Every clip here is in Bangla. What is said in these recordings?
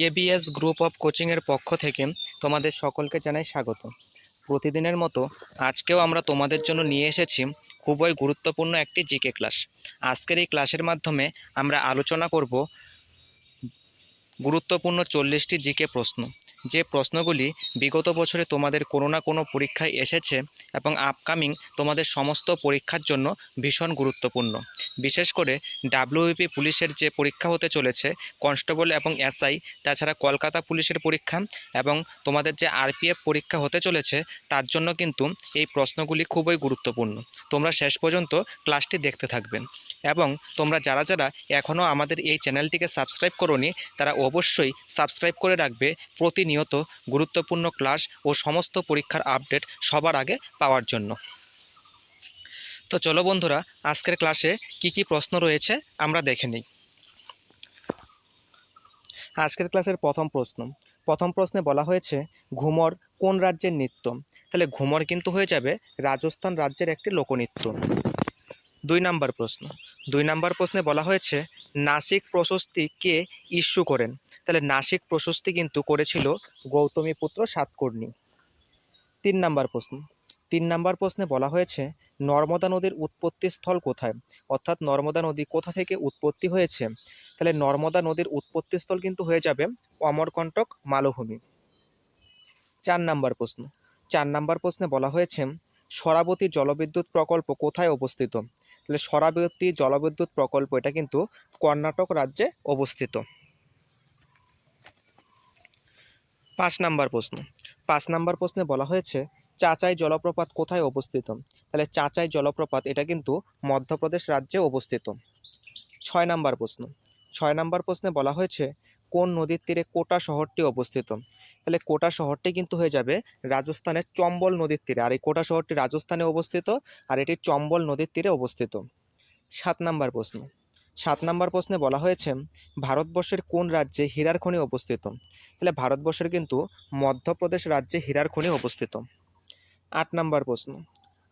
কেবিএস গ্রুপ অফ কোচিংয়ের পক্ষ থেকে তোমাদের সকলকে জানাই স্বাগত। প্রতিদিনের মতো আজকেও আমরা তোমাদের জন্য নিয়ে এসেছি খুবই গুরুত্বপূর্ণ একটি জিকে ক্লাস। আজকের এই ক্লাসের মাধ্যমে আমরা আলোচনা করব গুরুত্বপূর্ণ চল্লিশটি জিকে প্রশ্ন। যে প্রশ্নগুলি বিগত বছরে তোমাদের কোনো না কোনো পরীক্ষায় এসেছে এবং আপকামিং তোমাদের সমস্ত পরীক্ষার জন্য ভীষণ গুরুত্বপূর্ণ। বিশেষ করে ডাব্লিউপি পুলিশের যে পরীক্ষা হতে চলেছে কনস্টেবল এবং এসআই তাছাড়া কলকাতা পুলিশের পরীক্ষা এবং তোমাদের যে আরপিএফ পরীক্ষা হতে চলেছে, তার জন্য কিন্তু এই প্রশ্নগুলি খুবই গুরুত্বপূর্ণ। তোমরা শেষ পর্যন্ত ক্লাসটি দেখতে থাকবে। এবং তোমরা যারা যারা এখনও আমাদের এই চ্যানেলটিকে সাবস্ক্রাইব করোনি, তারা অবশ্যই সাবস্ক্রাইব করে রাখবে। প্রতিনিয়ত গুরুত্বপূর্ণ ক্লাস ও সমস্ত পরীক্ষার আপডেট সবার আগে পাওয়ার জন্য। তো চলো বন্ধুরা, আজকের ক্লাসে কি কি প্রশ্ন রয়েছে আমরা দেখে নিই। আজকের ক্লাসের প্রথম প্রশ্ন। প্রথম প্রশ্নে বলা হয়েছে, ঘুমর কোন রাজ্যের নৃত্য? তাহলে ঘুমর কিন্তু হয়ে যাবে রাজস্থান রাজ্যের একটি লোকনৃত্য। দুই নাম্বার প্রশ্ন। দুই নাম্বার প্রশ্নে বলা হয়েছে, নাসিক প্রশস্তি কে ইস্যু করেন? তাহলে নাসিক প্রশস্তি কিন্তু করেছিল গৌতমী পুত্র সাতকর্ণী। তিন নাম্বার প্রশ্ন। তিন নাম্বার প্রশ্নে বলা হয়েছে, নর্মদা নদীর উৎপত্তি স্থল কোথায়? অর্থাৎ নর্মদা নদী কোথা থেকে উৎপত্তি হয়েছে? তাহলে নর্মদা নদীর উৎপত্তি স্থল কিন্তু হয়ে যাবে অমরকণ্টক মালভূমি। চার নাম্বার প্রশ্ন। চার নাম্বার প্রশ্নে বলা হয়েছে, সরাবতী জলবিদ্যুৎ প্রকল্প কোথায় অবস্থিত? তাহলে সরাবতী জলবিদ্যুৎ প্রকল্প এটা কিন্তু কর্ণাটক রাজ্যে অবস্থিত। পাঁচ নাম্বার প্রশ্ন। পাঁচ নাম্বার প্রশ্নে বলা হয়েছে, চাচাই জলপ্রপাত কোথায় অবস্থিত? তাহলে চাচাই জলপ্রপাত এটা কিন্তু মধ্যপ্রদেশ রাজ্যে অবস্থিত। ছয় নাম্বার প্রশ্ন। ছয় নাম্বার প্রশ্নে বলা হয়েছে কোন নদীর তীরে কোটা শহরটি অবস্থিত? তাহলে কোটা শহরটি কিন্তু হয়ে যাবে রাজস্থানের চম্বল নদীর তীরে। আর এই কোটা শহরটি রাজস্থানে অবস্থিত, আর এটি চম্বল নদীর তীরে অবস্থিত। সাত নাম্বার প্রশ্ন। সাত নাম্বার প্রশ্নে বলা হয়েছে, ভারতবর্ষের কোন রাজ্যে হীরার খনি অবস্থিত? তাহলে ভারতবর্ষের কিন্তু মধ্যপ্রদেশ রাজ্যে হীরার খনি অবস্থিত। আট নাম্বার প্রশ্ন।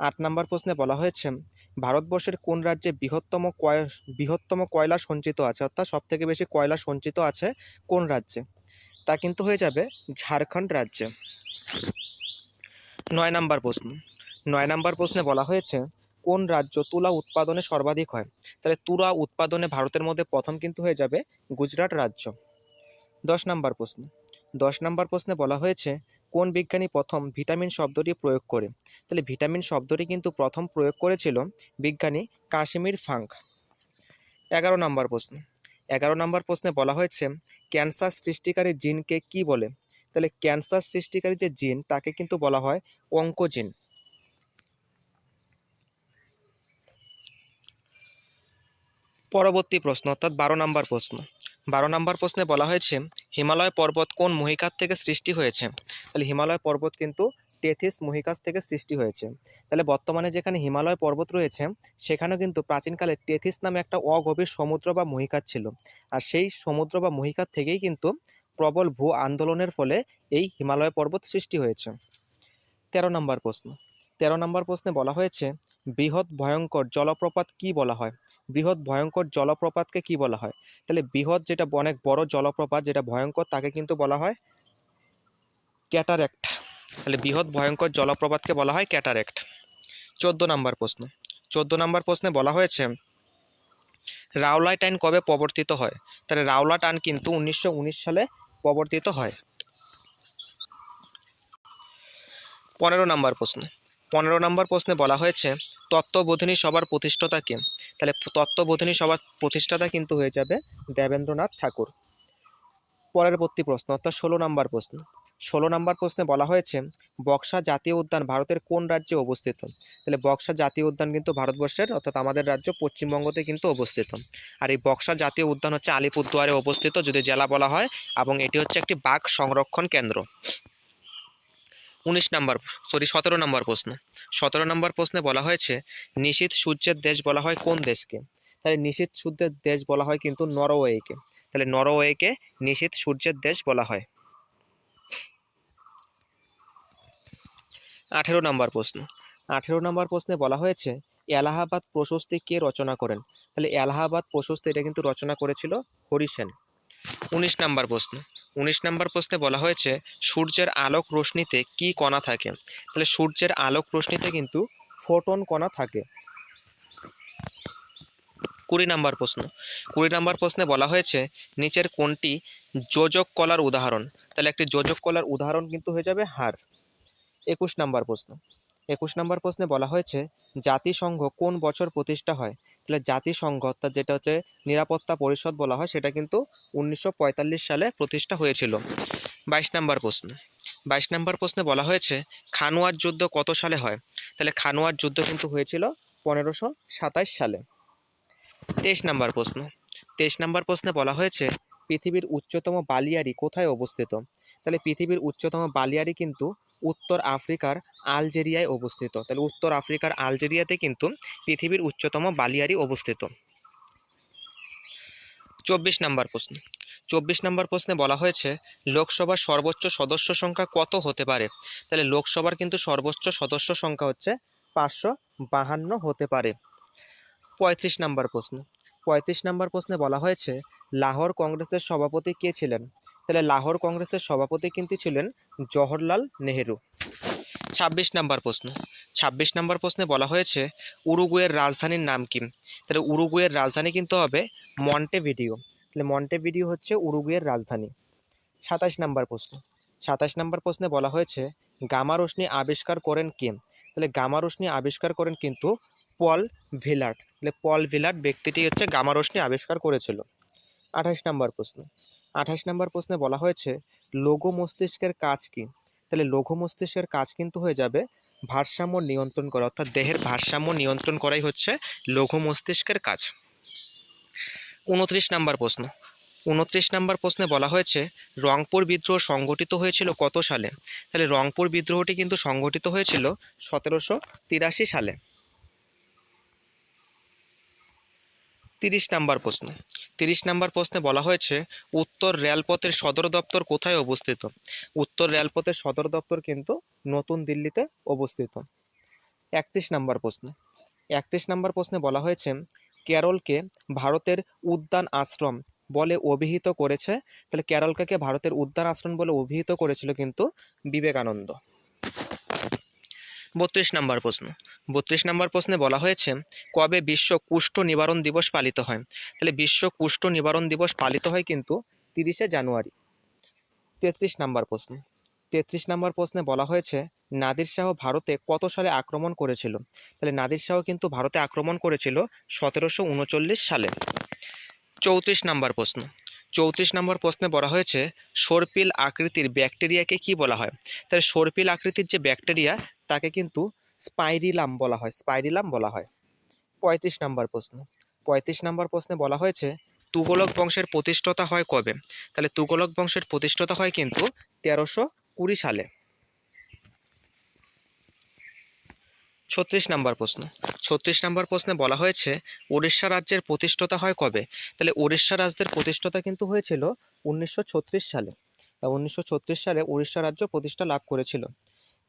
আট নাম্বার প্রশ্নে বলা হয়েছে, ভারতবর্ষের কোন রাজ্যে বৃহত্তম কয়, বৃহত্তম কয়লা সঞ্চিত আছে? অর্থাৎ সবথেকে বেশি কয়লা সঞ্চিত আছে কোন রাজ্যে? তা কিন্তু হয়ে যাবে ঝাড়খণ্ড রাজ্যে। নয় নাম্বার প্রশ্ন, নয় নাম্বার প্রশ্নে বলা হয়েছে, কোন রাজ্য তুলা উৎপাদনে সর্বাধিক হয়? তাহলে তুলা উৎপাদনে ভারতের মধ্যে প্রথম কিন্তু হয়ে যাবে গুজরাট রাজ্য। দশ নাম্বার প্রশ্ন, দশ নাম্বার প্রশ্নে বলা হয়েছে কোন বিজ্ঞানী প্রথম ভিটামিন শব্দটি প্রয়োগ করে? তাহলে ভিটামিন শব্দটি কিন্তু প্রথম প্রয়োগ করেছিল বিজ্ঞানী কাশ্মীর ফাঙ্ক। এগারো নম্বর প্রশ্ন। এগারো নম্বর প্রশ্নে বলা হয়েছে, ক্যান্সার সৃষ্টিকারী জিনকে কি বলে? তাহলে ক্যান্সার সৃষ্টিকারী যে জিন, তাকে কিন্তু বলা হয় অঙ্কোজিন। পরবর্তী প্রশ্ন, অর্থাৎ বারো নম্বর প্রশ্ন। বারো নম্বর প্রশ্নে বলা হয়েছে, হিমালয় পর্বত কোন মহিকার থেকে সৃষ্টি হয়েছে? তাহলে হিমালয় পর্বত কিন্তু টেথিস মহিকাস থেকে সৃষ্টি হয়েছে। তাহলে বর্তমানে যেখানে হিমালয় পর্বত রয়েছে, সেখানেও কিন্তু প্রাচীনকালে টেথিস নামে একটা অগভীর সমুদ্র বা মহিকার ছিল। আর সেই সমুদ্র বা মহিকার থেকেই কিন্তু প্রবল ভূ আন্দোলনের ফলে এই হিমালয় পর্বত সৃষ্টি হয়েছে। তেরো নম্বর প্রশ্ন। তেরো নম্বর প্রশ্নে বলা হয়েছে, বৃহৎ ভয়ঙ্কর জলপ্রপাত কি বলা হয়? বৃহৎ ভয়ঙ্কর জলপ্রপাতকে কি বলা হয়? তাহলে বৃহৎ যেটা অনেক বড় জলপ্রপাত যেটা ভয়ঙ্কর তাকে কিন্তু বলা হয় ক্যাটারেক্ট। তাহলে বৃহৎ ভয়ঙ্কর জলপ্রপাতকে বলা হয় ক্যাটারেক্ট। চোদ্দ নম্বর প্রশ্ন, চোদ্দ নম্বর প্রশ্নে বলা হয়েছে রাওলাট আইন কবে প্রবর্তিত হয়? তাহলে রাওলাট আইন কিন্তু উনিশশো উনিশ সালে প্রবর্তিত হয়। পনেরো নম্বর প্রশ্ন পনেরো নম্বর প্রশ্নে বলা হয়েছে, তত্ত্ববোধিনী সভার প্রতিষ্ঠাতা কে? তাহলে তত্ত্ববোধিনী সভার প্রতিষ্ঠাতা কিন্তু হয়ে যাবে দেবেন্দ্রনাথ ঠাকুর। পরবর্তী প্রশ্ন, অর্থাৎ ষোলো নম্বর প্রশ্ন। ষোলো নম্বর প্রশ্নে বলা হয়েছে, বক্সা জাতীয় উদ্যান ভারতের কোন রাজ্যে অবস্থিত? তাহলে বক্সা জাতীয় উদ্যান কিন্তু ভারতবর্ষের, অর্থাৎ আমাদের রাজ্য পশ্চিমবঙ্গতে কিন্তু অবস্থিত। আর এই বক্সা জাতীয় উদ্যান হচ্ছে আলিপুরদুয়ারে অবস্থিত, যদি জেলা বলা হয়, এবং এটি হচ্ছে একটি বাঘ সংরক্ষণ কেন্দ্র। উনিশ নম্বর সরি সতেরো নম্বর প্রশ্ন। সতেরো নম্বর প্রশ্নে বলা হয়েছে নিশীত সূর্যের দেশ বলা হয় কোন দেশকে? তাহলে নিশীত সূর্যের দেশ বলা হয় কিন্তু নরওয়েকে। তাহলে নরওয়েকে নিশীত সূর্যের দেশ বলা হয়। আঠেরো নম্বর প্রশ্ন। আঠেরো নম্বর প্রশ্নে বলা হয়েছে, এলাহাবাদ প্রশস্তি কে রচনা করেন? তাহলে এলাহাবাদ প্রশস্তি এটা কিন্তু রচনা করেছিল হরিসেন। উনিশ নম্বর প্রশ্ন। উনিশ নম্বর প্রশ্নে বলা হয়েছে, সূর্যের আলোক রশ্মিতে কি কণা থাকে? তাহলে সূর্যের আলোক রশ্মিতে কিন্তু ফোটন কণা থাকে। কুড়ি নম্বর প্রশ্ন, কুড়ি নম্বর প্রশ্নে বলা হয়েছে, নিচের কোনটি যোজক কলার উদাহরণ। তাহলে একটি যোজক কলার উদাহরণ কিন্তু হয়ে যাবে হার। একুশ নম্বর প্রশ্ন একুশ নম্বর প্রশ্নে বলা হয়েছে, জাতিসংঘ কোন বছর প্রতিষ্ঠা হয়? তাহলে জাতিসংঘ, অর্থাৎ যেটা হচ্ছে নিরাপত্তা পরিষদ বলা হয়, সেটা কিন্তু উনিশশো পঁয়তাল্লিশ সালে প্রতিষ্ঠা হয়েছিল। বাইশ নম্বর প্রশ্ন, বাইশ নম্বর প্রশ্নে বলা হয়েছে, খানোয়ার যুদ্ধ কত সালে হয়? তাহলে খানোয়ার যুদ্ধ কিন্তু হয়েছিল পনেরোশো সাতাশ সালে। তেইশ নম্বর প্রশ্ন, তেইশ নম্বর প্রশ্নে বলা হয়েছে, পৃথিবীর উচ্চতম বালিয়ারি কোথায় অবস্থিত? তাহলে পৃথিবীর উচ্চতম বালিয়ারি কিন্তু উত্তর আফ্রিকার আলজেরিয়ায় অবস্থিত। তাহলে উত্তর আফ্রিকার আলজেরিয়াতে কিন্তু পৃথিবীর উচ্চতম বালিয়ারি অবস্থিত। চব্বিশ নম্বর প্রশ্ন। চব্বিশ নম্বর প্রশ্নে বলা হয়েছে, লোকসভার সর্বোচ্চ সদস্য সংখ্যা কত হতে পারে? তাহলে লোকসভার কিন্তু সর্বোচ্চ সদস্য সংখ্যা হচ্ছে পাঁচশো বাহান্ন হতে পারে। পঁয়ত্রিশ নম্বর প্রশ্ন। পঁয়ত্রিশ নম্বর প্রশ্নে বলা হয়েছে, লাহোর কংগ্রেসের সভাপতি কে ছিলেন? তাহলে লাহোর কংগ্রেসের সভাপতি কিন্তু ছিলেন জওহরলাল নেহেরু। ছাব্বিশ নম্বর প্রশ্ন। ছাব্বিশ নম্বর প্রশ্নে বলা হয়েছে, উরুগুয়ের রাজধানীর নাম কি? তাহলে উরুগুয়ের রাজধানী কিন্তু হবে মন্টেভিডিও। তাহলে মন্টেভিডিও হচ্ছে উরুগুয়ের রাজধানী। সাতাশ নম্বর প্রশ্ন। সাতাশ নম্বর প্রশ্নে বলা হয়েছে, গামা রশ্মি আবিষ্কার করেন কে? তাহলে গামা রশ্মি আবিষ্কার করেন কিন্তু পল ভিলাট তাহলে পল ভিলাট ব্যক্তিটি হচ্ছে গামা রশ্মি আবিষ্কার করেছিল। আঠাশ নম্বর প্রশ্ন। আঠাশ নম্বর প্রশ্নে বলা হয়েছে লঘু মস্তিষ্কের কাজ কি? তাহলে লঘু মস্তিষ্কের কাজ কিন্তু হয়ে যাবে ভারসাম্য নিয়ন্ত্রণ করা, অর্থাৎ দেহের ভারসাম্য নিয়ন্ত্রণ করাই হচ্ছে লঘু মস্তিষ্কের কাজ। উনত্রিশ নম্বর প্রশ্ন, উনত্রিশ নম্বর প্রশ্নে বলা হয়েছে, রংপুর বিদ্রোহ সংগঠিত হয়েছিল কত সালে? তাহলে রংপুর বিদ্রোহটি কিন্তু সংগঠিত হয়েছিল সতেরোশো তিরাশি সালে। তিরিশ নম্বর প্রশ্ন তিরিশ নম্বর প্রশ্নে বলা হয়েছে, উত্তর রেলপথের সদর দপ্তর কোথায় অবস্থিত? উত্তর রেলপথের সদর দপ্তর কিন্তু নতুন দিল্লিতে অবস্থিত। একত্রিশ নম্বর প্রশ্ন। একত্রিশ নম্বর প্রশ্নে বলা হয়েছে, কেরলকে ভারতের উদ্যান আশ্রম বলে অভিহিত করেছে। তাহলে কেরলকে ভারতের উদ্যান আশ্রম বলে অভিহিত করেছিল কিন্তু বিবেকানন্দ। বত্রিশ নম্বর প্রশ্ন। বত্রিশ নম্বর প্রশ্নে বলা হয়েছে, কবে বিশ্ব কুষ্ঠ নিবারণ দিবস পালিত হয়? তাহলে বিশ্ব কুষ্ঠ নিবারণ দিবস পালিত হয় কিন্তু তিরিশে জানুয়ারি। তেত্রিশ নম্বর প্রশ্ন। তেত্রিশ নম্বর প্রশ্নে বলা হয়েছে, নাদির শাহ ভারতে কত সালে আক্রমণ করেছিল? তাহলে নাদির শাহ কিন্তু ভারতে আক্রমণ করেছিল সতেরোশো উনচল্লিশ সালে। চৌত্রিশ নম্বর প্রশ্ন। চৌত্রিশ নম্বর প্রশ্নে বলা হয়েছে, সর্পিল আকৃতির ব্যাকটেরিয়াকে কি বলা হয়? তাহলে সর্পিল আকৃতির যে ব্যাকটেরিয়া তাকে কিন্তু স্পাইরিলাম বলা হয়, স্পাইরিলাম বলা হয়। পঁয়ত্রিশ নম্বর প্রশ্ন। পঁয়ত্রিশ নম্বর প্রশ্নে বলা হয়েছে, তুগলক বংশের প্রতিষ্ঠাতা হয় কবে? তাহলে তুগলক বংশের প্রতিষ্ঠাতা হয় কিন্তু তেরোশো কুড়ি সালে। ছত্রিশ নম্বর প্রশ্ন। ছত্রিশ নম্বর প্রশ্নে বলা হয়েছে উড়িষ্যা রাজ্যের প্রতিষ্ঠাতা হয় কবে? তাহলে উড়িষ্যা রাজ্যের প্রতিষ্ঠাতা কিন্তু হয়েছিল উনিশশো ছত্রিশ সালে। উনিশশো ছত্রিশ সালে উড়িষ্যা রাজ্য প্রতিষ্ঠা লাভ করেছিল।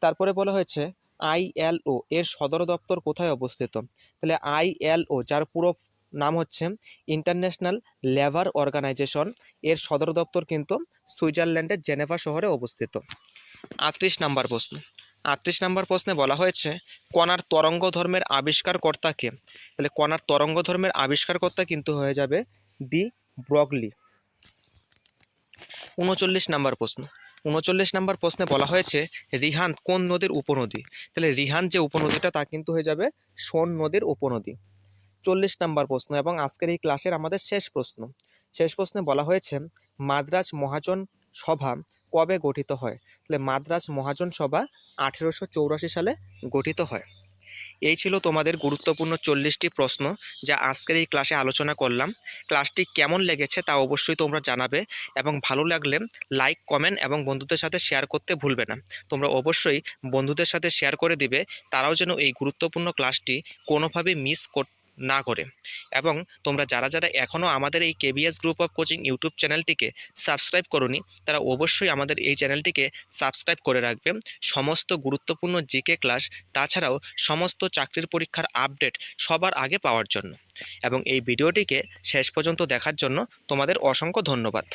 তারপরে বলা হয়েছে আইএলও এর সদর দপ্তর কোথায় অবস্থিত? তাহলে আইএলও যার পুরো নাম হচ্ছে ইন্টারন্যাশনাল লেবার অর্গানাইজেশন, এর সদর দপ্তর কিন্তু সুইজারল্যান্ডের জেনেভা শহরে অবস্থিত। আটত্রিশ নাম্বার প্রশ্ন। আটত্রিশ নাম্বার প্রশ্নে বলা হয়েছে, কণার তরঙ্গ ধর্মের আবিষ্কারকর্তা কে? তাহলে কণার তরঙ্গ ধর্মের আবিষ্কারকর্তা কিন্তু হয়ে যাবে ডি ব্রগলি। উনচল্লিশ নাম্বার প্রশ্ন। উনচল্লিশ নাম্বার প্রশ্নে বলা হয়েছে, রিহান কোন নদীর উপনদী? তাহলে রিহান যে উপনদীটা, তা কিন্তু হয়ে যাবে সোন নদীর উপনদী। চল্লিশ নাম্বার প্রশ্ন এবং আজকের এই ক্লাসের আমাদের শেষ প্রশ্ন। শেষ প্রশ্নে বলা হয়েছে, মাদ্রাজ মহাজন সভা কবে গঠিত হয়? তাহলে মাদ্রাজ মহাজন সভা আঠেরোশো চৌরাশি সালে গঠিত হয়। এই ছিল তোমাদের গুরুত্বপূর্ণ চল্লিশটি প্রশ্ন যা আজকের এই ক্লাসে আলোচনা করলাম। ক্লাসটি কেমন লেগেছে তা অবশ্যই তোমরা জানাবে এবং ভালো লাগলে লাইক কমেন্ট এবং বন্ধুদের সাথে শেয়ার করতে ভুলবে না। তোমরা অবশ্যই বন্ধুদের সাথে শেয়ার করে দিবে, তারাও যেন এই গুরুত্বপূর্ণ ক্লাসটি কোনোভাবে মিস কর না করে। এবং তোমরা যারা যারা এখনও আমাদের এই KBS group of coaching YouTube চ্যানেলটিকে সাবস্ক্রাইব করনি, তারা অবশ্যই আমাদের এই চ্যানেলটিকে সাবস্ক্রাইব করে রাখবে। সমস্ত গুরুত্বপূর্ণ জিকে ক্লাস তাছাড়াও সমস্ত চাকরির পরীক্ষার আপডেট সবার আগে পাওয়ার জন্য। এবং এই ভিডিওটিকে শেষ পর্যন্ত দেখার জন্য তোমাদের অসংখ্য ধন্যবাদ।